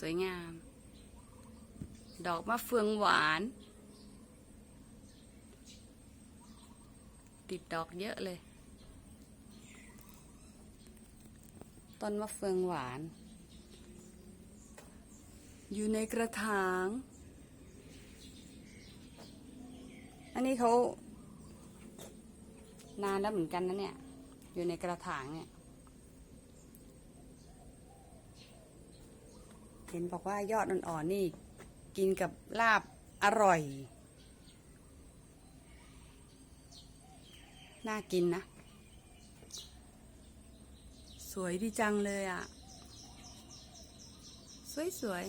สวยงาม ดอกมะเฟืองหวาน ติดดอกเยอะเลย ต้นมะเฟืองหวาน อยู่ในกระถาง อันนี้เขานานแล้วเหมือนกันนะเนี่ย อยู่ในกระถางเนี่ย เห็นบอกว่ายอดอ่อนๆนี่ กินกับลาบอร่อย น่ากินนะ สวยดีจังเลยอะ่ะ สวย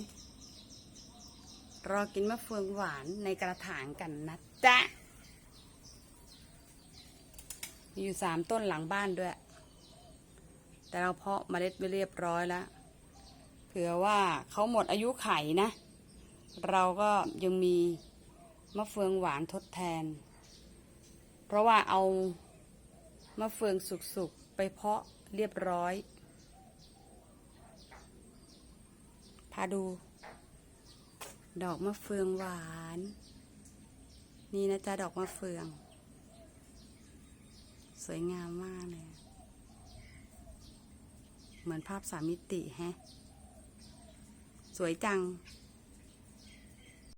ๆ รอกินมะเฟืองหวานในกระถางกันนะจ๊ะ มีอยู่สามต้นหลังบ้านด้วย แต่เราเพาะเมล็ดไว้เรียบร้อยแล้ว เผื่อว่าเขาหมดอายุไขนะ เราก็ยังมีมะเฟืองหวานทดแทน เพราะว่าเอามะเฟืองสุกๆ ไปเพาะเรียบร้อย พาดู ดอกมะเฟืองหวาน นี่นะจ๊ะดอกมะเฟือง สวยงามมากเลย เหมือนภาพสามมิติแฮะ สวยจัง